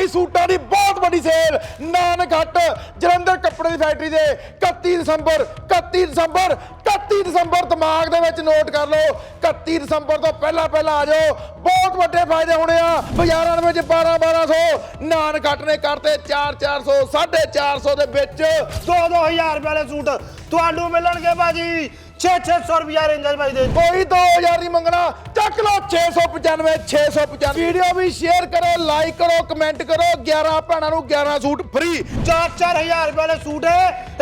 ਗਈ ਸੂਟਾਂ ਦੀ ਬਹੁਤ ਵੱਡੀ ਸੇਲ ਨਾਨਘੱਟ ਜਲੰਧਰ ਕੱਪੜੇ ਦੀ ਫੈਕਟਰੀ ਦੇ 31 ਦਸੰਬਰ 31 ਦਸੰਬਰ 31 ਦਸੰਬਰ ਦਿਮਾਗ ਦੇ ਵਿੱਚ ਨੋਟ ਕਰ ਲਓ। 31 ਦਸੰਬਰ ਤੋਂ ਪਹਿਲਾਂ ਪਹਿਲਾਂ ਆ ਜਾਓ। ਬਹੁਤ ਵੱਡੇ ਫਾਇਦੇ ਹੋਣੇ ਆ। ਬਾਜ਼ਾਰਾਂ ਦੇ ਵਿੱਚ 12 1200 ਨਾਨਘੱਟ ਨੇ ਕਰਤੇ 4 400 450 ਦੇ ਵਿੱਚ। 2-2000 ਰੁਪਏ ਵਾਲੇ ਸੂਟ ਤੁਹਾਨੂੰ ਮਿਲਣਗੇ ਬਾਜੀ 6-600 ਰੁਪਏ ਰੇਂਜ ਬਾਈ ਦੇ। ਕੋਈ 2000 ਨਹੀਂ ਮੰਗਣਾ। ਚੱਕ ਲਓ 695 695 ਵੀਡੀਓ ਵੀ ਸ਼ੇਅਰ ਕਰੋ ਲਾਈਕ ਕਰੋ ਕਮੈਂਟ ਕਰੋ। 11 ਭੈਣਾਂ ਨੂੰ 11 ਸੂਟ ਫ੍ਰੀ 4-4000 ਰੁਪਏ ਵਾਲੇ ਸੂਟ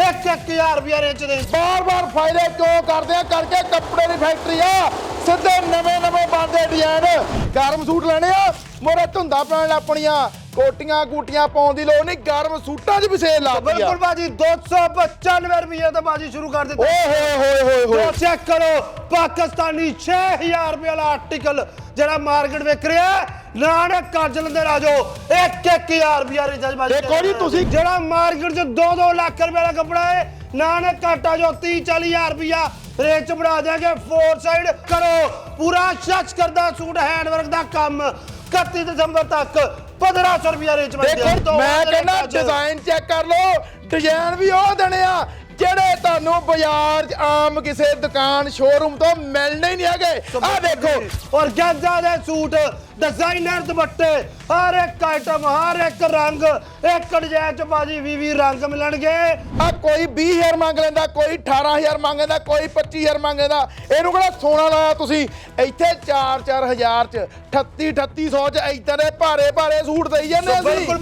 1-1000 ਰੁਪਏ ਰੇਂਜ ਦੇ। ਬਾਰ-ਬਾਰ ਫਾਇਦੇ ਕਿਉਂ ਕਰਦੇ ਆ? ਕਰਕੇ ਕੱਪੜੇ ਦੀ ਫੈਕਟਰੀ ਆ। ਸਿੱਧੇ ਨਵੇਂ-ਨਵੇਂ ਬਣਦੇ ਡਿਜ਼ਾਈਨ ਗਰਮ ਸੂਟ ਲੈਣੇ ਆ ਮੋਰੇ ਧੁੰਦਾ ਪੈਣ ਆਪਣੀਆਂ ਕੋਟੀਆਂ ਕੂਟੀਆਂ ਪਾਉਣ ਦੀ ਲੋੜ ਨਹੀਂ ਗਰਮ ਸੂਟਾਂ 'ਚ ਵੀ ਸੇਲ ਆ। ਬਿਲਕੁਲ ਬਾਜੀ 295 ਰੁਪਏ ਤੋਂ ਬਾਜੀ ਸ਼ੁਰੂ ਕਰ ਦਿੱਤਾ। ਓਏ ਹੋਏ ਹੋਏ ਹੋਏ ਹੋਏ। ਚੈੱਕ ਕਰੋ ਪਾਕਿਸਤਾਨੀ 6000 ਰੁਪਏ ਵਾਲਾ ਆਰਟੀਕਲ ਜਿਹੜਾ ਮਾਰਕੀਟ ਵਿਕ ਰਿਹਾ ਨਾਨਕ ਕਾਜਲ ਦੇ ਰਾਜੋ 1-1000 ਰੁਪਏ ਰੇਂਜ ਬਾਜੀ ਦੇਖੋ ਜੀ ਤੁਸੀਂ- ਜਿਹੜਾ ਮਾਰਕੀਟ 'ਚ 2-2 ਲੱਖ ਰੁਪਏ ਦਾ ਕੱਪੜਾ ਹੈ ਨਾਨਕ ਕਾਟਾ ਜੋ 30-40000 ਰੁਪਇਆ ਰੇਂਜ 'ਚ ਬਣਾ ਦਿਆਂਗੇ ਫੋਰ ਸਾਈਡ ਕਰੋ। ਪੂਰਾ ਸ਼ੱਚ ਕਰਦਾ ਸੂਟ ਹੈਂਡਵਰਕ ਦਾ ਕੰਮ। 31 ਦਸੰਬਰ ਤੱਕ 1500 ਰੁਪਏ ਰੇਂਜ 'ਚ ਬਣ ਦੇਖੋ ਮੈਂ ਕਹਿੰਦਾ। ਡਿਜ਼ਾਈਨ ਚੈੱਕ ਕਰ ਲਓ। ਡਿਜ਼ਾਈਨ ਵੀ ਉਹ ਦੇਣੇ ਆ। ਜਿਹੜੇ ਤੁਹਾਨੂੰ ਬਾਜ਼ਾਰ 'ਚ ਆਮ ਕਿਸੇ ਦੁਕਾਨ ਸ਼ੋਰੂਮ ਤੋਂ ਮਿਲਣੇ ਹੀ ਨਹੀਂ ਹੈਗੇ ਆਹ ਦੇਖੋ। ਔਰ ਗੈਂਜਾ ਦੇ ਸੂਟ ਡਿਜ਼ਾਈਨਰ ਦੁਪੱਟੇ ਹਰ ਇੱਕ ਆਈਟਮ ਹਰ ਇੱਕ ਰੰਗ ਇੱਕ ਡਿਜ਼ਾਈਨ ਚ ਬਾਜੀ 20 20 ਰੰਗ ਮਿਲਣਗੇ। ਆ ਕੋਈ 20000 ਮੰਗ ਲੈਂਦਾ ਕੋਈ 18000 ਮੰਗ ਲੈਂਦਾ ਕੋਈ 25000 ਮੰਗ ਲੈਂਦਾ। ਇਹਨੂੰ ਕਿਹੜਾ ਸੋਨਾ ਲਾਇਆ ਤੁਸੀਂ? ਇੱਥੇ 4-4000 ਚ 38-3800 ਚ ਏਦਾਂ ਦੇ ਭਾਰੇ ਭਾਰੇ ਸੂਟ ਦੇਈ ਜਾਂਦੇ ਅਸੀਂ ਬਿਲਕੁਲ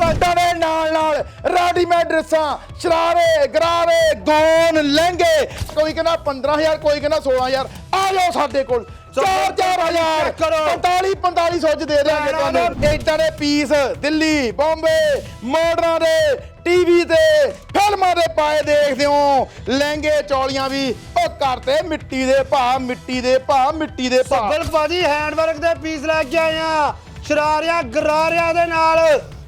ਨਾਲ ਨਾਲ ਰੈਡੀਮੇਡ ਡਰੈਸਾਂ ਸ਼ਰਾਰੇ ਗਰਾਰੇ ਗੌਨ ਲਹਿੰਗੇ ਕੋਈ ਕਹਿੰਦਾ 15000 ਕੋਈ ਕਹਿੰਦਾ 16000 ਆ ਜਾਓ ਸਾਡੇ ਕੋਲ। ਸੋ 4-4000 ਚੈੱਕ ਕਰੋ। 45-4500 ਚ ਦੇ ਦਿਆਂਗੇ ਤੁਹਾਨੂੰ। ਏਦਾਂ ਦੇ ਪੀਸ ਦਿੱਲੀ ਬੰਬੇ ਮਾਡਰਾਂ ਦੇ ਟੀਵੀ ਤੇ ਫਿਲਮਾਂ ਦੇ ਪਾਏ ਦੇਖਦੇ ਹੋ। ਲਹਿੰਗੇ ਚੌਲੀਆਂ ਵੀ। ਉਹ ਕਰਤੇ ਮਿੱਟੀ ਦੇ ਭਾਅ ਮਿੱਟੀ ਦੇ ਭਾਅ ਮਿੱਟੀ ਦੇ ਭਾਅ। ਬਿਲਕੁਲ ਬਾਜੀ ਹੈਂਡਵਰਕ ਦੇ ਪੀਸ ਲੈ ਕੇ ਆਏ ਆ। ਸ਼ਰਾਰਿਆਂ ਗਰਾਰਿਆਂ ਦੇ ਨਾਲ।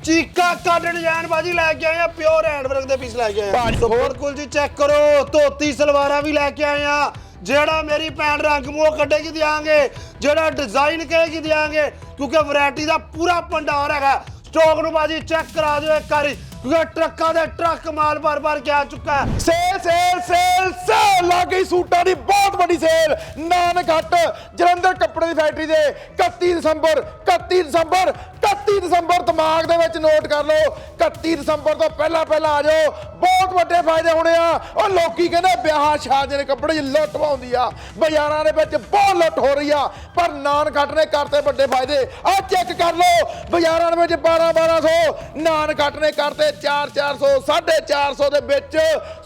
ਚੀਕਾ ਕੱਟ ਡਿਜ਼ਾਈਨ ਬਾਜੀ ਲੈ ਕੇ ਆਏ ਆ ਪਿਓਰ ਹੈਂਡਵਰਕ ਦੇ ਪੀਸ ਲੈ ਕੇ ਆਏ ਆ। ਸੋ ਬਿਲਕੁਲ ਜੀ ਚੈੱਕ ਕਰੋ ਧੋਤੀ ਸਲਵਾਰਾਂ ਵੀ ਲੈ ਕੇ ਆਏ ਆ। ਜਿਹੜਾ ਮੇਰੀ ਭੈਣ ਰੰਗ ਮੂੰਹ ਕੱਢੇਗੀ ਦਿਆਂਗੇ ਜਿਹੜਾ ਡਿਜ਼ਾਈਨ ਕਹੇਗੀ ਦਿਆਂਗੇ ਕਿਉਂਕਿ ਵੈਰਾਈਟੀ ਦਾ ਪੂਰਾ ਭੰਡਾਰ ਹੈਗਾ। ਸਟਾਕ ਨੂੰ ਬਾਜੀ ਚੈੱਕ ਕਰਾ ਦਿਓ ਇੱਕ ਵਾਰੀ। ਕਿਉਂਕਿ ਟਰੱਕਾਂ ਦੇ ਟਰੱਕ ਮਾਲ ਭਰ-ਭਰ ਕੇ ਆ ਚੁੱਕਾ ਹੈ। ਸੇਲ ਸੇਲ ਸੇਲ ਸੇਲ ਲੱਗ ਗਈ ਸੂਟਾਂ ਦੀ, ਬਹੁਤ ਵੱਡੀ ਸੇਲ। ਨਾਨਘੱਟ ਜਲੰਧਰ ਕੱਪੜੇ ਦੀ ਫੈਕਟਰੀ ਦੇ 31 ਦਸੰਬਰ 31 ਦਸੰਬਰ 31 ਦਸੰਬਰ ਦਿਮਾਗ ਦੇ ਵਿੱਚ ਨੋਟ ਕਰ ਲਓ। 31 ਦਸੰਬਰ ਤੋਂ ਪਹਿਲਾਂ ਪਹਿਲਾਂ ਆ ਜਾਓ। ਬਹੁਤ ਵੱਡੇ ਫਾਇਦੇ ਹੋਣੇ ਆ। ਉਹ ਲੋਕੀ ਕਹਿੰਦੇ ਵਿਆਹ ਸ਼ਾਦੀਆਂ ਦੇ ਕੱਪੜੇ 'ਚ ਲੁੱਟ ਪਾਉਂਦੀ ਆ। ਬਾਜ਼ਾਰਾਂ ਦੇ ਵਿੱਚ ਬਹੁਤ ਲੁੱਟ ਹੋ ਰਹੀ ਆ। ਪਰ ਨਾਨਘੱਟ ਨੇ ਕਰਤੇ ਵੱਡੇ ਫਾਇਦੇ। ਆ ਚੈੱਕ ਕਰ ਲਓ। ਬਾਜ਼ਾਰਾਂ ਦੇ ਵਿੱਚ 12 1200 ਨਾਨਘੱਟ ਨੇ ਕਰਤੇ 4 400 450 ਦੇ ਵਿੱਚ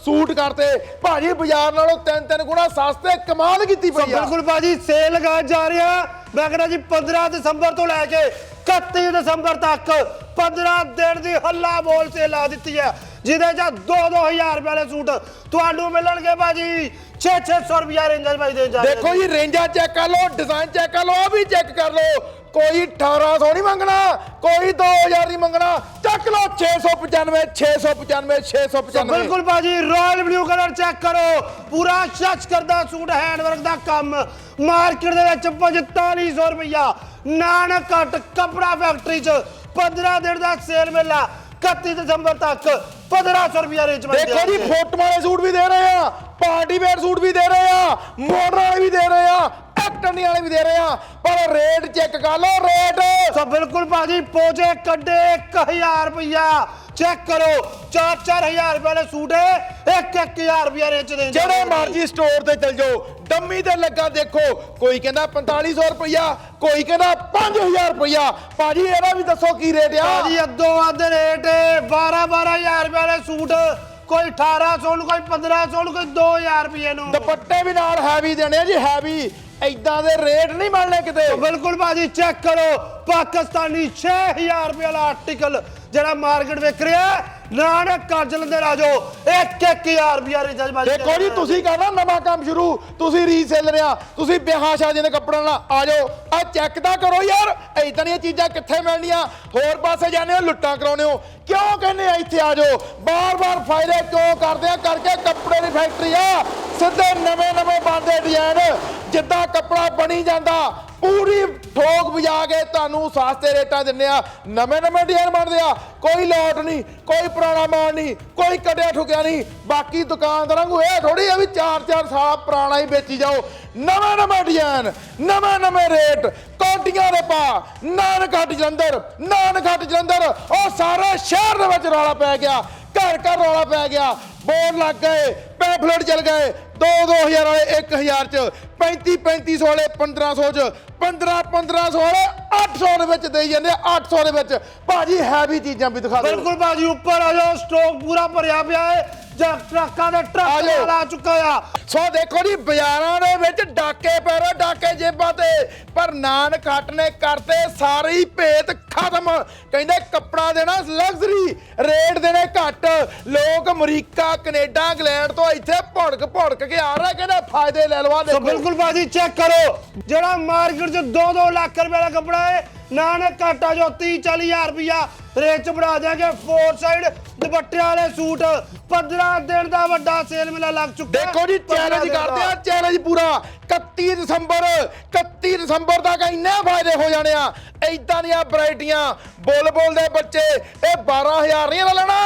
ਸੂਟ ਕਰਤੇ। ਭਾਜੀ ਬਾਜ਼ਾਰ ਨਾਲੋਂ ਤਿੰਨ ਤਿੰਨ ਗੁਣਾ ਸਸਤੇ ਕਮਾਲ ਕੀਤੀ ਪਈ ਆ। ਬਿਲਕੁਲ ਬਾਜੀ ਸੇਲ ਲਗਾ ਜਾ ਰਿਹਾ। ਮੈਂ ਕਹਿੰਦਾ ਜੀ 15 ਦਸੰਬਰ ਤੋਂ ਲੈ ਕੇ 31 ਦਸੰਬਰ ਤੱਕ 15 ਦਿਨ ਦੀ ਹੱਲਾ ਬੋਲ ਸੇਲ ਲਾ ਦਿੱਤੀ ਹੈ ਜਿਹਦੇ ਚ 2-2000 ਰੁਪਏ ਵਾਲੇ ਸੂਟ ਤੁਹਾਨੂੰ ਮਿਲਣਗੇ ਬਾਜੀ 6-600 ਰੁਪਏ ਰੇਂਜ ਬਾਈ ਦੇ ਜਾ ਦੇਖੋ ਜੀ ਰੇਂਜਾਂ ਚੈੱਕ ਕਰ ਲਓ ਡਿਜ਼ਾਈਨ ਚੈੱਕ ਕਰ ਲਓ ਉਹ ਵੀ ਚੈੱਕ ਕਰ ਲਓ। ਕੋਈ 1800 ਨਹੀਂ ਮੰਗਣਾ ਕੋਈ 2000 ਨਹੀਂ ਮੰਗਣਾ। ਚੱਕ ਲਓ 695 695 695 ਬਿਲਕੁਲ ਬਾਜੀ ਰਾਇਲ ਬਲੂ ਕਲਰ ਚੈੱਕ ਕਰੋ। ਪੂਰਾ ਸ਼ੱਚ ਕਰਦਾ ਸੂਟ ਹੈਂਡਵਰਕ ਦਾ ਕੰਮ। ਮਾਰਕੀਟ ਦੇ ਵਿੱਚ 4500 ਰੁਪਇਆ ਨਾਨਕ ਕੱਟ ਕਪੜਾ ਫੈਕਟਰੀ ਚ 15 ਦਿਨ ਦਾ ਸੇਲ ਮੇਲਾ 31 ਦਸੰਬਰ ਤੱਕ 1500 ਰੁਪਇਆ ਰੇਂਜ ਵਿੱਚ ਦੇਖੋ ਜੀ ਫੋਟੋ ਵਾਲੇ ਸੂਟ ਵੀ ਦੇ ਰਹੇ ਆ ਪਾਰਟੀ ਵੇਅਰ ਸੂਟ ਵੀ ਦੇ ਰਹੇ ਆ ਮੋਡਰ ਵਾਲੇ ਵੀ ਦੇ ਰਹੇ ਆ। ਐਕਟਨੀ ਵਾਲੇ ਵੀ ਦੇ ਰਹੇ ਆ। ਪਰ ਰੇਟ ਚੈੱਕ ਕਰ ਲਓ ਰੇਟ। ਸੋ ਬਿਲਕੁਲ ਬਾਜੀ ਪੋਜੇ ਕੱਢੇ 1000 ਰੁਪਇਆ ਚੈੱਕ ਕਰੋ 4-4000 ਰੁਪਏ ਵਾਲੇ ਸੂਟ 1-1000 ਰੁਪਇਆ ਰੇਂਜ ਦੇ ਜਿਹੜੇ ਮਰਜ਼ੀ ਸਟੋਰ ਤੇ ਚਲ ਜਾਓ ਡੰਮੀ ਤੇ ਲੱਗਾ ਦੇਖੋ। ਕੋਈ ਕਹਿੰਦਾ 4500 ਰੁਪਇਆ ਕੋਈ ਕਹਿੰਦਾ 5000 ਰੁਪਇਆ ਭਾਜੀ ਇਹਦਾ ਵੀ ਦੱਸੋ ਕੀ ਰੇਟ ਆ? ਭਾਜੀ ਅੱਧੋ ਅੱਧ ਰੇਟ 12-12000 ਰੁਪਏ ਵਾਲੇ ਸੂਟ ਕੋਈ 1800 ਨੂੰ ਕੋਈ 1500 ਨੂੰ ਕੋਈ 2000 ਰੁਪਏ ਨੂੰ। ਦੁਪੱਟੇ ਵੀ ਨਾਲ ਹੈਵੀ ਦੇਣੇ ਜੀ ਹੈਵੀ ਐਦਾਂ ਦੇ ਰੇਟ ਨਹੀਂ ਮਿਲਣੇ ਕਿਤੇ। ਬਿਲਕੁਲ ਬਾਜੀ ਚੈੱਕ ਕਰੋ। ਪਾਕਿਸਤਾਨੀ 6000 ਰੁਪਏ ਵਾਲਾ ਆਰਟੀਕਲ ਜਿਹੜਾ ਮਾਰਕੀਟ ਵਿਕ ਰਿਹਾ ਨਾਨਕ ਕਾਜਲ ਦੇ ਰਾਜੋ 1-1000 ਰੁਪਏ ਰੇਂਜ ਬਾਜੀ ਦੇਖੋ ਜੀ ਤੁਸੀਂ ਕਰਨਾ ਨਵਾਂ ਕੰਮ ਸ਼ੁਰੂ। ਤੁਸੀਂ ਰੀਸੇਲਰ ਆ ਤੁਸੀਂ ਵਿਆਹ ਸ਼ਾਦੀਆਂ ਦੇ ਕੱਪੜਿਆਂ ਨਾਲ ਆ ਜਾਓ। ਆ ਚੈੱਕ ਤਾਂ ਕਰੋ ਯਾਰ। ਐਦਾਂ ਦੀਆਂ ਚੀਜ਼ਾਂ ਕਿੱਥੇ ਮਿਲਣੀਆਂ। ਹੋਰ ਪਾਸੇ ਜਾਂਦੇ ਹੋ ਲੁੱਟਾਂ ਕਰਾਉਨੇ ਹੋ। ਕਿਉਂ ਕਹਿੰਦੇ ਆ ਇੱਥੇ ਆ ਜਾਓ? ਬਾਰ-ਬਾਰ ਫਾਇਦੇ ਕਿਉਂ ਕਰਦੇ ਆ? ਕਰਕੇ ਕੱਪੜੇ ਦੀ ਫੈਕਟਰੀ ਆ। ਸਿੱਧੇ ਨਵੇਂ-ਨਵੇਂ ਬਣਦੇ ਡਿਜ਼ਾਈਨ ਜਿੱਦਾਂ ਕੱਪੜਾ ਬਣੀ ਜਾਂਦਾ ਪੂਰੀ ਠੋਕ ਵਜਾ ਕੇ ਤੁਹਾਨੂੰ ਸਸਤੇ ਰੇਟਾਂ ਦਿੰਨੇ ਆ। ਨਵੇਂ ਨਵੇਂ ਡਿਜ਼ਾਈਨ ਬਣਦੇ ਆ। ਕੋਈ ਲੋਟ ਨਹੀਂ, ਕੋਈ ਪੁਰਾਣਾ ਮਾਲ ਨਹੀਂ, ਕੋਈ ਕਟਿਆ ਠੁਕਿਆ ਨਹੀਂ। ਬਾਕੀ ਦੁਕਾਨਦਾਰਾਂ ਨੂੰ ਇਹ ਥੋੜੀ ਆ ਵੀ 4-4 ਸਾਲ ਪੁਰਾਣਾ ਹੀ ਵੇਚੀ ਜਾਓ। ਨਵੇਂ ਨਵੇਂ ਡਿਜ਼ਾਈਨ, ਨਵੇਂ ਨਵੇਂ ਰੇਟ, ਕੋਟੀਆਂ ਦੇ ਪਾ ਨਾਨਕਟ ਜਲੰਧਰ ਨਾਨਕਟ ਜਲੰਧਰ, ਉਹ ਸਾਰੇ ਸ਼ਹਿਰ ਦੇ ਵਿੱਚ ਰੌਲਾ ਪੈ ਗਿਆ। ਘਰ ਘਰ ਰੌਲਾ ਪੈ ਗਿਆ। ਬੋਰਡ ਲੱਗ ਗਏ ਪੈਫਲੇਟ ਚੱਲ ਗਏ। 2 2000 ਵਾਲੇ 1000 ਚ। 35 3500 ਵਾਲੇ 1500 ਚ। 15 1500 ਵਾਲੇ 800 ਦੇ ਵਿੱਚ ਦੇਈ ਜਾਂਦੇ ਆ, 800 ਦੇ ਵਿੱਚ। ਭਾਜੀ ਹੈਵੀ ਚੀਜ਼ਾਂ ਵੀ ਦਿਖਾ ਦਿਓ। ਬਿਲਕੁਲ ਭਾਜੀ ਉੱਪਰ ਆ ਜਾਓ ਸਟਾਕ ਪੂਰਾ ਭਰਿਆ ਪਿਆ ਹੈ। ਜਾਂ ਟਰੱਕਾਂ ਦੇ ਆ ਟਰੱਕ ਜਾਓ। ਨਾਲ ਆ ਚੁੱਕਾ ਆ। ਸੋ ਦੇਖੋ ਜੀ ਬਾਜ਼ਾਰਾਂ ਦੇ ਵਿੱਚ ਡਾਕੇ ਪੈਰੋ ਡਾਕੇ ਜੇਬਾਂ ਤੇ। ਪਰ ਨਾਨ ਖੱਟ ਨੇ ਕਰਤੇ ਸਾਰੇ ਭੇਤ ਖਤਮ। ਕਹਿੰਦੇ ਕੱਪੜਾ ਦੇਣਾ ਲਗਜ਼ਰੀ ਰੇਟ ਦੇਣੇ ਘੱਟ। ਲੋਕ ਅਮਰੀਕਾ ਕੈਨੇਡਾ ਇੰਗਲੈਂਡ ਤੋਂ ਇੱਥੇ ਭੁੜਕ ਭੁੜਕ ਕੇ ਆ ਰਹੇ ਕਹਿੰਦੇ ਫਾਇਦੇ ਲੈ ਲਵਾ ਸੋ ਦੇਖੋ। ਬਿਲਕੁਲ ਬਾਜੀ ਚੈੱਕ ਕਰੋ। ਜਿਹੜਾ ਮਾਰਕੀਟ 'ਚ 2-2 ਲੱਖ ਰੁਪਏ ਦਾ ਕੱਪੜਾ ਹੈ ਨਾ ਨੇ ਘਾਟਾ ਜੋ 30 40000 ਰੁਪਿਆ ਰੇਟ 'ਚ ਬਣਾ ਦਿਆਂਗੇ। ਫੋਰ ਸਾਈਡ ਦੁਪੱਟੇ ਵਾਲੇ ਸੂਟ 15 ਦਿਨ ਦਾ ਵੱਡਾ ਸੇਲ ਮੇਲਾ ਲੱਗ ਚੁੱਕਾ। ਹੈ। ਦੇਖੋ ਜੀ 15 ਚੈਲੰਜ ਦਿਨ ਕਰਦੇ। ਆ ਚੈਲੰਜ ਪੂਰਾ। 31 ਦਸੰਬਰ 31 ਦਸੰਬਰ ਤੱਕ ਇੰਨੇ ਫਾਇਦੇ ਹੋ ਜਾਣੇ ਆ। ਐਦਾਂ ਦੀਆਂ ਵੈਰਾਈਟੀਆਂ ਬੁੱਲ ਬੁੱਲ ਦੇ ਬੱਚੇ ਇਹ 12000 ਨਹੀਂ ਨਾ ਲੈਣਾ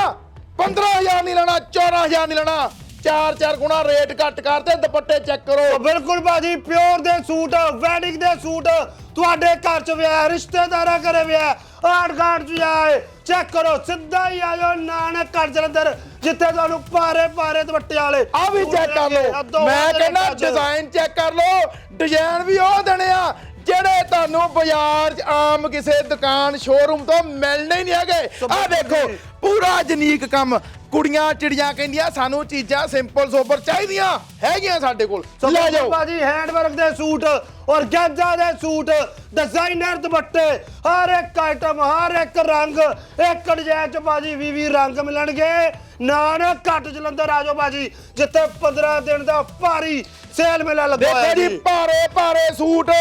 15000 ਨਹੀਂ ਲੈਣਾ 14000 ਨਹੀਂ ਲੈਣਾ। ਚਾਰ ਚਾਰ ਗੁਣਾ ਰੇਟ ਘੱਟ ਕਰਦੇ ਦੁਪੱਟੇ ਚੈੱਕ ਕਰੋ। ਬਿਲਕੁਲ ਬਾਜੀ ਪਿਓਰ ਦੇ ਸੂਟ ਵੈਡਿੰਗ ਦੇ ਸੂਟ ਤੁਹਾਡੇ ਘਰ 'ਚ ਵਿਆਹ ਰਿਸ਼ਤੇਦਾਰਾਂ ਘਰੇ ਵਿਆਹ ਆੜ ਗਾੜ 'ਚ ਆਏ ਚੈੱਕ ਕਰੋ ਸਿੱਧਾ ਹੀ ਆ ਜਾਓ ਨਾਨਕ ਘਰ ਜਲੰਧਰ ਜਿੱਥੇ ਤੁਹਾਨੂੰ ਭਾਰੇ ਭਾਰੇ ਦੁਪੱਟੇ ਵਾਲੇ ਆ ਵੀ ਚੈੱਕ ਕਰ। ਲਓ ਮੈਂ ਕਹਿੰਦਾ। ਡਿਜ਼ਾਈਨ ਚੈੱਕ ਕਰ ਲਓ ਡਿਜ਼ਾਈਨ ਵੀ ਉਹ ਦੇਣੇ ਆ ਜਿਹੜੇ ਤੁਹਾਨੂੰ ਬਾਜ਼ਾਰ 'ਚ ਆਮ ਕਿਸੇ ਦੁਕਾਨ ਸ਼ੋਰੂਮ ਤੋਂ ਮਿਲਣੇ ਹੀ ਨਹੀਂ ਹੈਗੇ ਆ ਦੇਖੋ। ਪੂਰਾ ਜਨੀਕ ਕੰਮ ਕੁੜੀਆਂ ਚਿੜੀਆਂ ਕਹਿੰਦੀਆਂ ਸਾਨੂੰ ਚੀਜ਼ਾਂ ਸਿੰਪਲ ਸੋਬਰ ਚਾਹੀਦੀਆਂ ਹੈਗੀਆਂ ਸਾਡੇ ਕੋਲ। ਲੈ ਜਾਓ। ਬਾਜੀ ਹੈਂਡਵਰਕ ਦੇ ਸੂਟ ਔਰ ਗੈਂਜਾ ਦੇ ਸੂਟ ਡਿਜ਼ਾਈਨਰ ਦੁਪੱਟੇ ਹਰ ਇੱਕ ਆਈਟਮ ਹਰ ਇੱਕ ਰੰਗ ਇੱਕ ਡਿਜ਼ਾਈਨ ਚ ਬਾਜੀ 20 20 ਰੰਗ ਮਿਲਣਗੇ। ਨਾ ਨਾ ਘੱਟ ਜਲੰਧਰ ਆ ਜਾਓ ਬਾਜੀ ਜਿੱਥੇ 15 ਦਿਨ ਦਾ ਭਾਰੀ ਸੇਲ ਮੇਲਾ ਲੱਗਾ ਹੋਇਆ ਦੇਖੋ ਜੀ ਭਾਰੇ ਭਾਰੇ ਸੂਟ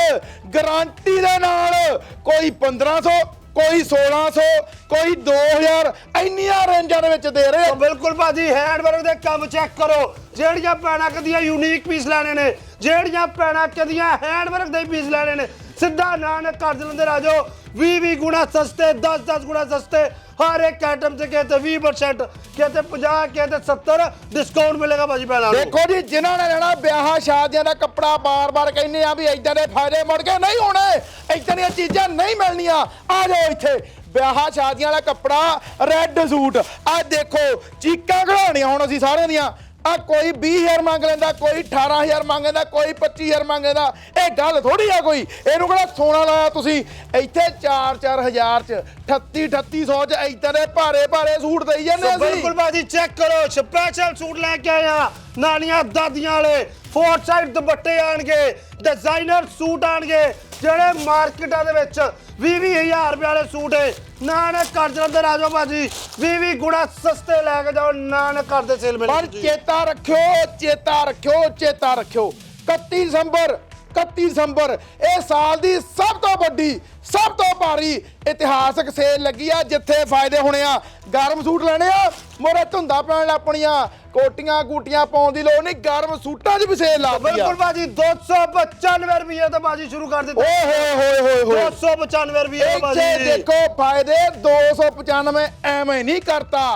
ਗਾਰੰਟੀ ਦੇ ਨਾਲ ਕੋਈ 1500 ਕੋਈ 1600 ਕੋਈ 2000 ਇੰਨੀਆਂ ਰੇਂਜਾਂ ਦੇ ਵਿੱਚ ਦੇ ਰਹੇ ਤਾਂ ਬਿਲਕੁਲ ਭਾਜੀ ਹੈਂਡਵਰਕ ਦੇ ਕੰਮ ਚੈੱਕ ਕਰੋ। ਜਿਹੜੀਆਂ ਪੈਣਾ ਕਦੀਆਂ ਯੂਨੀਕ ਪੀਸ ਲੈਣੇ ਨੇ, ਜਿਹੜੀਆਂ ਪੈਣਾ ਕਦੀਆਂ ਹੈਂਡਵਰਕ ਦੇ ਪੀਸ ਲੈਣੇ ਨੇ ਸਿੱਧਾ ਨਾਨਕ ਘਰ ਜਲੰਧਰ ਆ ਜਾਓ। 20 20 ਗੁਣਾ ਸਸਤੇ 10 10 ਗੁਣਾ ਸਸਤੇ, ਹਰ ਇੱਕ ਆਈਟਮ ਤੇ ਕਹਿੰਦੇ 20% ਕਹਿੰਦੇ 50 ਕਹਿੰਦੇ 70 ਡਿਸਕਾਊਂਟ ਮਿਲੇਗਾ ਭਾਜੀ ਪੈਣਾ ਨੂੰ। ਦੇਖੋ ਜੀ, ਜਿਨ੍ਹਾਂ ਨੇ ਲੈਣਾ ਵਿਆਹਾਂ, ਸ਼ਾਦੀਆਂ ਦਾ ਕੱਪੜਾ ਬਾਰ-ਬਾਰ ਕਹਿੰਦੇ ਆ ਵੀ ਇਦਾਂ ਦੇ ਫਾਇਦੇ ਮੁੜ ਕੇ ਨਹੀਂ ਹੋਣੇ। ਇਦਾਂ ਦੀਆਂ ਚੀਜ਼ਾਂ ਨਹੀਂ ਮਿਲਣੀਆਂ। ਆ ਜਾਓ ਇੱਥੇ। ਵਿਆਹਾਂ, ਸ਼ਾਦੀਆਂ ਵਾਲਾ ਕੱਪੜਾ ਰੈੱਡ ਸੂਟ ਆ ਦੇਖੋ, ਚੀਕਾਂ ਘੜਾਉਣੀਆਂ ਹੁਣ ਅਸੀਂ ਸਾਰਿਆਂ ਦੀਆਂ। ਆ ਕੋਈ 20000 ਮੰਗ ਲੈਂਦਾ ਕੋਈ 18000 ਮੰਗ ਲੈਂਦਾ ਕੋਈ 25000 ਮੰਗ ਲੈਂਦਾ। ਇਹ ਗੱਲ ਥੋੜੀ ਆ ਕੋਈ। ਇਹਨੂੰ ਕਿਹੜਾ ਸੋਨਾ ਲਾਇਆ ਤੁਸੀਂ? ਇੱਥੇ 4-4000 ਚ 38-3800 ਚ ਇਦਾਂ ਦੇ ਭਾਰੇ ਭਾਰੇ ਸੂਟ ਦੇਈ ਜਾਂਦੇ ਅਸੀਂ। ਬਿਲਕੁਲ ਭਾਜੀ ਚੈੱਕ ਕਰੋ ਸਪੈਸ਼ਲ ਸੂਟ ਲੈ ਕੇ ਆਇਆ ਨਾਨੀਆਂ ਦਾਦੀਆਂ ਵਾਲੇ ਫੋਰ ਸਾਈਡ ਦੁਪੱਟੇ ਆਣਗੇ ਡਿਜ਼ਾਈਨਰ ਸੂਟ ਆਣਗੇ। ਜਿਹੜੇ ਮਾਰਕੀਟਾਂ ਦੇ ਵਿੱਚ 20-20000 ਰੁਪਏ ਵਾਲੇ ਸੂਟ ਹੈ ਨਾਨਕ ਘਰ ਜਲੰਧਰ ਆ ਜਾਓ ਭਾਜੀ 20-20 ਗੁਣਾ ਸਸਤੇ ਲੈ ਕੇ ਜਾਓ ਨਾਨਕ ਘਰ ਦੇ ਸੇਲ ਪਰ ਮਿਲਣਗੇ ਜੀ। ਚੇਤਾ ਰੱਖਿਓ ਚੇਤਾ ਰੱਖਿਓ ਚੇਤਾ ਰੱਖਿਓ 31 ਦਸੰਬਰ 31 ਦਸੰਬਰ ਇਹ ਸਾਲ ਦੀ ਸਭ ਤੋਂ ਵੱਡੀ ਸਭ ਤੋਂ ਭਾਰੀ ਇਤਿਹਾਸਕ ਸੇਲ ਲੱਗੀ ਆ ਜਿੱਥੇ ਫਾਇਦੇ ਹੋਣੇ ਆ। ਗਰਮ ਸੂਟ ਲੈਣੇ ਆ ਮੋਰੇ ਧੁੰਦਾ ਪੈਣ ਲੱਪਣੀਆਂ ਕੋਟੀਆਂ ਕੂਟੀਆਂ ਪਾਉਣ ਦੀ ਲੋੜ ਨਹੀਂ ਗਰਮ ਸੂਟਾਂ 'ਚ ਵੀ ਸੇਲ ਲੱਗਦੀ ਆ। ਬਿਲਕੁਲ ਭਾਜੀ 295 ਰੁਪਏ ਤੋਂ ਭਾਜੀ ਸ਼ੁਰੂ ਕਰ ਦਿੱਤਾ। ਓਏ ਹੋਏ ਹੋਏ ਹੋਏ ਹੋਏ। 295 ਰੁਪਏ ਇੱਥੇ ਭਾਜੀ। ਦੇਖੋ ਫਾਇਦੇ 295 ਐਵੇਂ ਨਹੀਂ ਕਰਤਾ।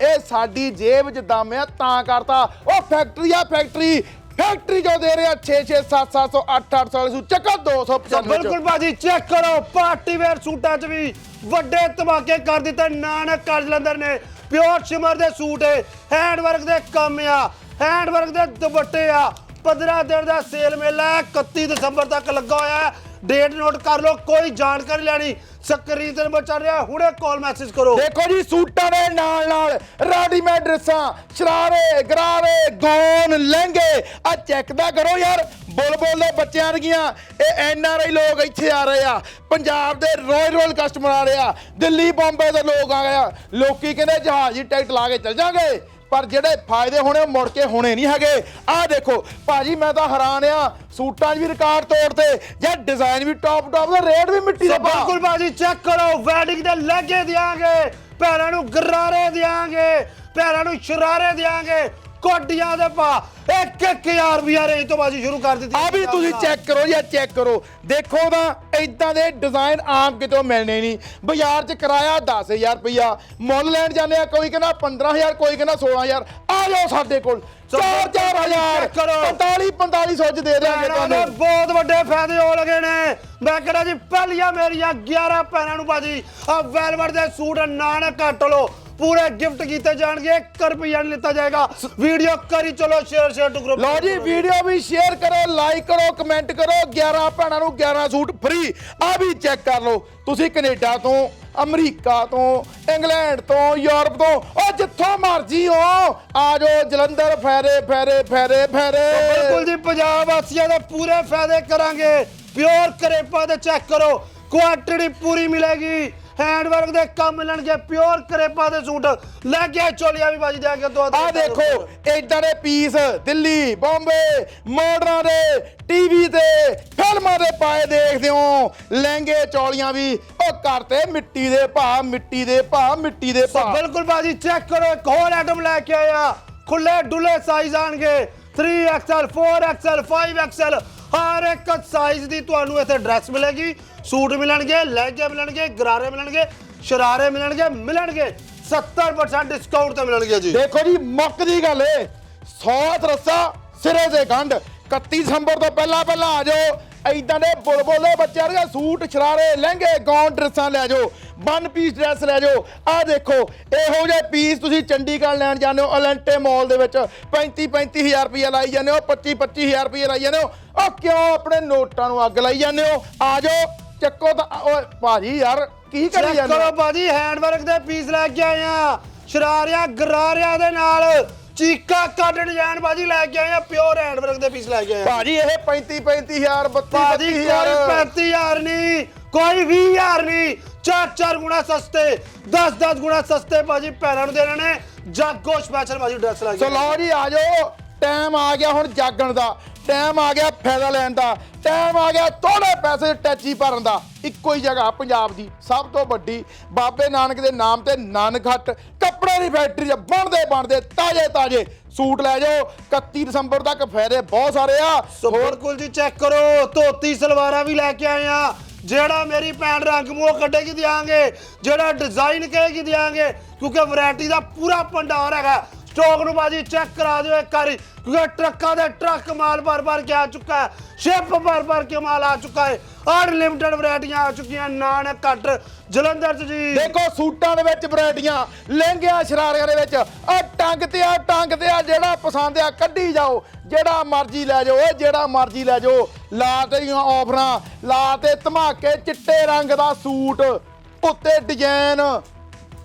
ਇਹ ਸਾਡੀ ਜੇਬ 'ਚ ਦਮ ਆ ਤਾਂ ਕਰਤਾ। ਉਹ ਫੈਕਟਰੀ ਆ ਫੈਕਟਰੀ। ਫੈਕਟਰੀ ਜੋ ਦੇ ਰਿਹਾ 6 6 7 700 8 800 ਵਾਲੇ ਸੂਟ ਚੱਕਾ 295 ਬਿਲਕੁਲ ਭਾਜੀ ਚੈੱਕ ਕਰੋ ਪਾਰਟੀ ਵੇਅਰ ਸੂਟਾਂ 'ਚ ਵੀ ਵੱਡੇ ਧਮਾਕੇ ਕਰ ਦਿੱਤੇ ਨਾਨਕ ਕਰ ਜਲੰਧਰ ਨੇ। ਪਿਓਰ ਸ਼ਿਮਰ ਦੇ ਸੂਟ ਏ ਹੈਂਡ ਵਰਕ ਦੇ ਕੰਮ ਆ ਹੈਂਡ ਵਰਕ ਦੇ ਦੁਪੱਟੇ ਆ। 15 ਦਿਨ ਦਾ ਸੇਲ ਮੇਲਾ ਹੈ, 31 ਦਸੰਬਰ ਤੱਕ ਲੱਗਾ ਹੋਇਆ ਹੈ। ਡੇਟ ਨੋਟ ਕਰ ਲਓ, ਕੋਈ ਜਾਣਕਾਰੀ ਲੈਣੀ। ਸਕਰੀਨ ਤੇ ਨੰਬਰ ਚੱਲ ਰਿਹਾ, ਹੁਣੇ ਕਾਲ ਮੈਸੇਜ ਕਰੋ। ਦੇਖੋ ਜੀ, ਸੂਟਾਂ ਦੇ ਨਾਲ ਨਾਲ ਰੈਡੀਮੇਡ ਡਰੈਸਾਂ, ਸ਼ਰਾਰੇ, ਗਰਾਰੇ, ਗੌਨ, ਲਹਿੰਗੇ। ਆ ਚੈੱਕ ਦਾ ਕਰੋ ਯਾਰ, ਬੁਲਬੁਲ ਦੇ ਬੱਚਿਆਂ ਦੀਆਂ ਇਹ ਐਨ ਆਰ ਆਈ ਲੋਕ ਇੱਥੇ ਆ ਰਹੇ ਆ। ਪੰਜਾਬ ਦੇ ਰੋਇਲ ਰੋਇਲ ਕਸਟਮਰ ਆ ਰਹੇ ਆ। ਦਿੱਲੀ ਬੰਬੇ ਦੇ ਲੋਕ ਆ ਗਏ ਆ। ਲੋਕੀ ਕਹਿੰਦੇ ਜਹਾਜ਼ ਦੀ ਟਿਕਟ ਲਾ ਕੇ ਚੱਲ ਜਾਾਂਗੇ। ਪਰ ਜਿਹੜੇ ਫਾਇਦੇ ਹੋਣੇ ਉਹ ਮੁੜ ਕੇ ਹੋਣੇ ਨਹੀਂ ਹੈਗੇ। ਆਹ ਦੇਖੋ ਭਾਜੀ ਮੈਂ ਤਾਂ ਹੈਰਾਨ ਆ ਸੂਟਾਂ 'ਚ ਵੀ ਰਿਕਾਰਡ ਤੋੜਤੇ ਜਾਂ ਡਿਜ਼ਾਈਨ ਵੀ ਟੌਪ ਟੌਪ ਦਾ ਰੇਟ ਵੀ ਮਿੱਟੀ ਦਾ ਪਾ ਬਿਲਕੁਲ ਬਾਜੀ ਚੈੱਕ ਕਰੋ ਵੈਡਿੰਗ ਦੇ ਲਹਿੰਗੇ ਦਿਆਂਗੇ ਪੈਰਾਂ ਨੂੰ ਗਰਾਰੇ ਦਿਆਂਗੇ ਪੈਰਾਂ ਨੂੰ ਸ਼ਰਾਰੇ ਦਿਆਂਗੇ। ਕੋਡੀਆਂ ਦੇ ਪਾ। 1-1000 ਰੁਪਿਆ ਰੇਂਜ ਤੋਂ ਬਾਜੀ ਸ਼ੁਰੂ ਕਰ ਦਿੱਤੀ। ਆ ਵੀ ਤੁਸੀਂ ਚੈੱਕ ਕਰੋ ਜਾਂ ਚੈੱਕ ਕਰੋ। ਦੇਖੋ ਤਾਂ ਇਦਾਂ ਦੇ ਡਿਜ਼ਾਈਨ ਆਮ ਕਿਤੋਂ ਮਿਲਣੇ ਨਹੀਂ। ਬਾਜ਼ਾਰ 'ਚ ਕਿਰਾਇਆ 10000 ਰੁਪਇਆ ਮੁੱਲ ਲੈਣ ਜਾਂਦੇ ਆ ਕੋਈ ਕਹਿੰਦਾ 15000 ਕੋਈ ਕਹਿੰਦਾ 16000 ਆ ਜਾਓ ਸਾਡੇ ਕੋਲ। 4-4000 ਚੈੱਕ ਕਰੋ। 45-4500 ਚ ਦੇ ਦਿਆਂਗੇ ਤੁਹਾਨੂੰ। ਬਹੁਤ ਵੱਡੇ ਫਾਇਦੇ ਹੋ ਲਗੇ ਨੇ। ਮੈਂ ਕਹਿੰਦਾ ਜੀ ਪਹਿਲੀਆਂ ਮੇਰੀਆਂ 11 ਭੈਣਾਂ ਨੂੰ ਬਾਜੀ। ਆ ਵੈਲਵਟ ਦੇ ਸੂਟ ਨਾਨ ਕੱਟ ਲੋ ਪੂਰੇ ਗਿਫਟ ਕੀਤੇ ਜਾਣਗੇ 1 ਰੁਪਿਆ ਨਹੀਂ ਲਿੱਤਾ ਜਾਏਗਾ। ਵੀਡੀਓ ਕਰੀ ਚਲੋ ਸ਼ੇਅਰ ਸ਼ੇਅਰ ਟੂ ਗਰੁੱਪ ਲਓ ਜੀ ਵੀਡੀਓ ਵੀ ਸ਼ੇਅਰ ਕਰੋ ਲਾਈਕ ਕਰੋ ਕਮੈਂਟ ਕਰੋ 11 ਭੈਣਾਂ ਨੂੰ 11 ਸੂਟ ਫ੍ਰੀ ਆ ਵੀ ਚੈੱਕ ਕਰ ਲਓ ਤੁਸੀਂ ਕੈਨੇਡਾ ਤੋਂ ਅਮਰੀਕਾ ਤੋਂ ਇੰਗਲੈਂਡ ਤੋਂ ਯੂਰਪ ਤੋਂ ਉਹ ਜਿੱਥੋਂ ਮਰਜ਼ੀ ਹੋ ਆ ਜਾਓ ਜਲੰਧਰ ਫੈਰੇ ਫੈਰੇ ਫੈਰੇ ਫੈਰੇ। ਬਿਲਕੁਲ ਜੀ ਪੰਜਾਬ ਵਾਸੀਆਂ ਦੇ ਪੂਰੇ ਫਾਇਦੇ ਕਰਾਂਗੇ। ਪਿਓਰ ਕਰੇਪਾ ਦੇ ਚੈੱਕ ਕਰੋ ਕੁਆਲਿਟੀ ਪੂਰੀ ਮਿਲੇਗੀ। ਹੈਂਡਵਰਕ ਦੇ ਕੰਮ ਮਿਲਣਗੇ ਪਿਓਰ ਕਰੇਪਾ ਦੇ ਸੂਟ। ਲੈ ਕੇ ਚੋਲੀਆਂ ਵੀ ਬਾਜੀ ਦਿਆਂਗੇ ਦੋ ਆ ਦੇਖੋ ਇਦਾਂ ਦੇ ਪੀਸ ਦਿੱਲੀ ਬੰਬੇ ਮਾਡਰਾਂ ਦੇ ਟੀਵੀ ਤੇ ਫਿਲਮਾਂ ਦੇ ਪਾਏ ਦੇਖਦੇ ਹੋ। ਲਹਿੰਗੇ ਚੌਲੀਆਂ ਵੀ ਉਹ ਕਰਤੇ ਮਿੱਟੀ ਦੇ ਭਾ ਮਿੱਟੀ ਦੇ ਭਾ ਮਿੱਟੀ ਦੇ ਭਾ ਬਿਲਕੁਲ ਬਾਜੀ ਚੈੱਕ ਕਰੋ ਇੱਕ ਹੋਰ ਆਈਟਮ ਲੈ ਕੇ ਆਇਆ ਖੁੱਲੇ ਡੁੱਲੇ ਸਾਈਜ਼ ਆਣਗੇ। 3XL 4XL 5XL ਹਰ ਇੱਕ ਸਾਈਜ਼ ਦੀ ਤੁਹਾਨੂੰ ਇੱਥੇ ਡਰੈਸ ਮਿਲੇਗੀ। ਸੂਟ ਮਿਲਣਗੇ, ਲਹਿੰਗੇ ਮਿਲਣਗੇ, ਗਰਾਰੇ ਮਿਲਣਗੇ, ਸ਼ਰਾਰੇ ਮਿਲਣਗੇ ਮਿਲਣਗੇ। 70% ਡਿਸਕਾਊਂਟ ਤੇ ਮਿਲਣਗੇ ਜੀ। ਦੇਖੋ ਜੀ, ਮੁੱਕ ਦੀ ਗੱਲ ਏ। 100 ਰਸਾ ਸਿਰੇ ਦੇ ਗੰਢ। 31 ਦਸੰਬਰ ਤੋਂ ਪਹਿਲਾਂ ਪਹਿਲਾਂ ਆ ਜਾਓ। ਐਦਾਂ ਦੇ ਬੁਲਬੁਲੇ ਬੱਚਿਆਂ ਦੇ ਸੂਟ ਸ਼ਰਾਰੇ ਲਹਿੰਗੇ ਗੌਨ ਡਰੈਸਾਂ ਲੈ ਜਾਓ ਵਨ ਪੀਸ ਡਰੈਸ ਲੈ ਜਾਓ। ਆਹ ਦੇਖੋ ਇਹੋ ਜਿਹੇ ਪੀਸ ਤੁਸੀਂ ਚੰਡੀਗੜ੍ਹ ਲੈਣ ਜਾਂਦੇ ਹੋ ਅਲੈਂਟੇ ਮਾਲ ਦੇ ਵਿੱਚ 35 35000 ਰੁਪਏ ਲਾਈ ਜਾਂਦੇ ਹੋ 25 25000 ਰੁਪਏ ਲਾਈ ਜਾਂਦੇ ਹੋ। ਉਹ ਕਿਉਂ ਆਪਣੇ ਨੋਟਾਂ ਨੂੰ ਅੱਗ ਲਾਈ ਜਾਂਦੇ ਹੋ? ਆ ਜਾਓ ਚੱਕੋ ਤਾਂ ਓਏ ਭਾਜੀ ਯਾਰ ਕੀ ਕਰੀ ਜਾਂਦੇ ਕਰੋ ਹੋ? ਬਾਜੀ ਹੈਂਡਵਰਕ ਦੇ ਪੀਸ ਲੈ ਕੇ ਆਏ ਆ। ਸ਼ਰਾਰਿਆਂ ਗਰਾਰਿਆਂ ਦੇ ਨਾਲ। ਚੀਕਾ ਕੱਟ ਡਿਜ਼ਾਈਨ ਬਾਜੀ ਲੈ ਕੇ ਆਏ ਆ ਪਿਓਰ ਹੈਂਡਵਰਕ ਦੇ ਪੀਸ ਲੈ ਕੇ ਆਏ ਆ। ਭਾਜੀ ਇਹ 35 35000 32 ਭਾਜੀ ਕੋਈ 32000 35000 ਨਹੀਂ ਕੋਈ 20000 ਨਹੀਂ ਚਾਰ ਚਾਰ ਗੁਣਾ ਸਸਤੇ 10 10 ਗੁਣਾ ਸਸਤੇ ਭਾਜੀ ਪੈਰਾਂ ਨੂੰ ਦੇਣੇ ਨੇ ਜਾਗੋ ਸਪੈਸ਼ਲ ਭਾਜੀ ਡਰੈਸ ਲਾ ਸੋ ਲਓ ਜੀ ਆ ਜਾਓ ਟਾਈਮ ਆ ਗਿਆ ਹੁਣ ਜਾਗਣ ਦਾ ਟਾਈਮ ਆ ਗਿਆ ਫਾਇਦਾ ਲੈਣ ਦਾ ਟਾਈਮ ਆ ਗਿਆ ਥੋੜੇ ਪੈਸੇ ਟੈਚੀ ਭਰਨ ਦਾ। ਇੱਕੋ ਹੀ ਜਗ੍ਹਾ ਪੰਜਾਬ ਦੀ ਸਭ ਤੋਂ ਵੱਡੀ। ਬਾਬੇ ਨਾਨਕ ਦੇ ਨਾਮ ਤੇ ਨਾਨਕਹੱਟ ਕੱਪੜੇ ਦੀ ਫੈਕਟਰੀ 'ਚ ਬਣਦੇ ਬਣਦੇ ਤਾਜ਼ੇ ਤਾਜ਼ੇ ਸੂਟ ਲੈ ਜਾਓ। 31 ਦਸੰਬਰ ਤੱਕ ਫਾਇਦੇ ਬਹੁਤ ਸਾਰੇ ਆ। ਸੋ ਬਿਲਕੁਲ ਜੀ ਚੈੱਕ ਕਰੋ ਧੋਤੀ ਸਲਵਾਰਾਂ ਵੀ ਲੈ ਕੇ ਆਏ ਆ। ਜਿਹੜਾ ਮੇਰੀ ਭੈਣ ਰੰਗ ਮੂੰਹ ਕੱਢੇਗੀ ਦਿਆਂਗੇ ਜਿਹੜਾ ਡਿਜ਼ਾਈਨ ਕਹੇਗੀ ਦਿਆਂਗੇ ਕਿਉਂਕਿ ਵੈਰਾਈਟੀ ਦਾ ਪੂਰਾ ਭੰਡਾਰ ਹੈਗਾ। ਸਟਾਕ ਨੂੰ ਬਾਜੀ ਚੈੱਕ ਕਰਾ ਦਿਓ ਇੱਕ ਵਾਰੀ, ਕਿਉਂਕਿ ਟਰੱਕਾਂ ਦੇ ਟਰੱਕ ਮਾਲ ਭਰ ਭਰ ਕੇ ਆ ਚੁੱਕਾ ਹੈ, ਸ਼ਿਪ ਭਰ ਭਰ ਕੇ ਮਾਲ ਆ ਚੁੱਕਾ ਹੈ ਅਨਲਿਮਿਟਡ ਵੈਰਾਈਟੀਆਂ ਆ ਚੁੱਕੀਆਂ ਨਾਨ ਕੱਟ ਜਲੰਧਰ ਚ ਜੀ। ਦੇਖੋ ਸੂਟਾਂ ਦੇ ਵਿੱਚ ਵੈਰਾਈਟੀਆਂ ਲਹਿੰਗਿਆਂ, ਸ਼ਰਾਰਿਆਂ ਦੇ ਵਿੱਚ, ਆ ਟੰਗ ਤੇ ਆ, ਟੰਗ ਤੇ ਆ, ਜਿਹੜਾ ਪਸੰਦ ਆ, ਕੱਢੀ ਜਾਓ, ਜਿਹੜਾ ਮਰਜ਼ੀ ਲੈ ਜਾਓ ਓਏ ਜਿਹੜਾ ਮਰਜ਼ੀ ਲੈ ਜਾਓ, ਲਾ ਤੇਰੀਆਂ ਆਫਰਾਂ ਲਾ ਤੇ ਧਮਾਕੇ, ਚਿੱਟੇ ਰੰਗ ਦਾ ਸੂਟ, ਉੱਤੇ ਡਿਜ਼ਾਈਨ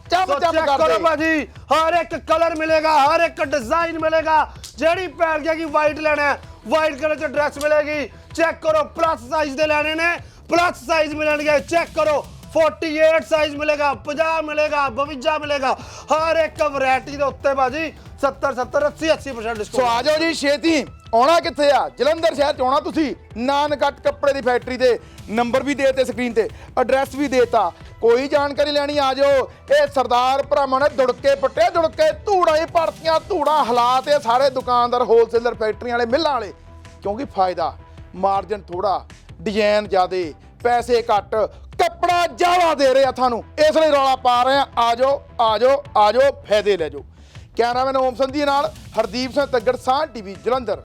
ਚਮ ਸੋ ਚਮ ਚੈੱਕ ਕਰੋ ਕਰਦੇ ਭਾਜੀ ਹਰ ਇੱਕ ਕਲਰ ਮਿਲੇਗਾ ਹਰ ਇੱਕ ਡਿਜ਼ਾਈਨ ਮਿਲੇਗਾ ਜਿਹੜੀ ਪੈਰ ਗਿਆ ਕਿ ਵਾਈਟ ਲੈਣਾ ਹੈ ਵਾਈਟ ਕਲਰ ਚ ਡਰੈਸ ਮਿਲੇਗੀ ਚੈੱਕ ਕਰੋ ਪਲੱਸ ਸਾਈਜ਼ ਦੇ ਲੈਣੇ ਨੇ ਪਲੱਸ ਸਾਈਜ਼ ਮਿਲਣਗੇ ਚੈੱਕ ਕਰੋ 48 ਸਾਈਜ਼ ਮਿਲੇਗਾ 50 ਮਿਲੇਗਾ 52 ਮਿਲੇਗਾ ਹਰ ਇੱਕ ਵੈਰਾਈਟੀ ਦੇ ਉੱਤੇ ਭਾਜੀ 70 70 80 80% ਸੋ ਡਿਸਕਾਊਂਟ ਆ ਜਾਓ ਜੀ ਛੇਤੀ ਆਉਣਾ ਕਿੱਥੇ ਆ ਜਲੰਧਰ ਸ਼ਹਿਰ ਚ ਆਉਣਾ ਤੁਸੀਂ ਨਾਨਕੱਟ ਕੱਪੜੇ ਦੀ ਫੈਕਟਰੀ ਦੇ ਨੰਬਰ ਵੀ ਦੇਤੇ ਸਕਰੀਨ ਤੇ ਐਡਰੈਸ ਵੀ ਦੇਤਾ ਕੋਈ ਜਾਣਕਾਰੀ ਲੈਣੀ ਆ ਜਾਓ। ਇਹ ਸਰਦਾਰ ਭਰਾਵਾਂ ਨੇ ਦੁੜਕੇ ਪੱਟੇ ਦੁੜਕੇ ਧੂੜਾ ਹੀ ਭਰਤੀਆਂ, ਧੂੜਾ ਹਾਲਾਤ ਇਹ ਸਾਰੇ ਦੁਕਾਨਦਾਰ ਹੋਲਸੇਲਰ ਫੈਕਟਰੀਆਂ ਵਾਲੇ, ਮਿੱਲਾਂ ਵਾਲੇ। ਕਿਉਂਕਿ ਫਾਇਦਾ ਮਾਰਜਨ ਥੋੜਾ ਡਿਜ਼ਾਈਨ ਜ਼ਿਆਦੇ, ਪੈਸੇ ਘੱਟ, ਕੱਪੜਾ ਜ਼ਿਆਦਾ ਦੇ ਰਹੇ ਆ ਤੁਹਾਨੂੰ। ਇਸ ਲਈ ਰੌਲਾ ਪਾ ਰਹੇ ਆ। ਆ ਜਾਓ ਆ ਜਾਓ ਆ ਜਾਓ, ਫਾਇਦੇ ਲੈ ਜਾਓ। ਕੈਮਰਾਮੈਨ ਓਮ ਸੰਧੀ ਨਾਲ ਹਰਦੀਪ ਸਿੰਘ ਤੱਗੜ ਸਾਹ ਟੀਵੀ ਜਲੰਧਰ।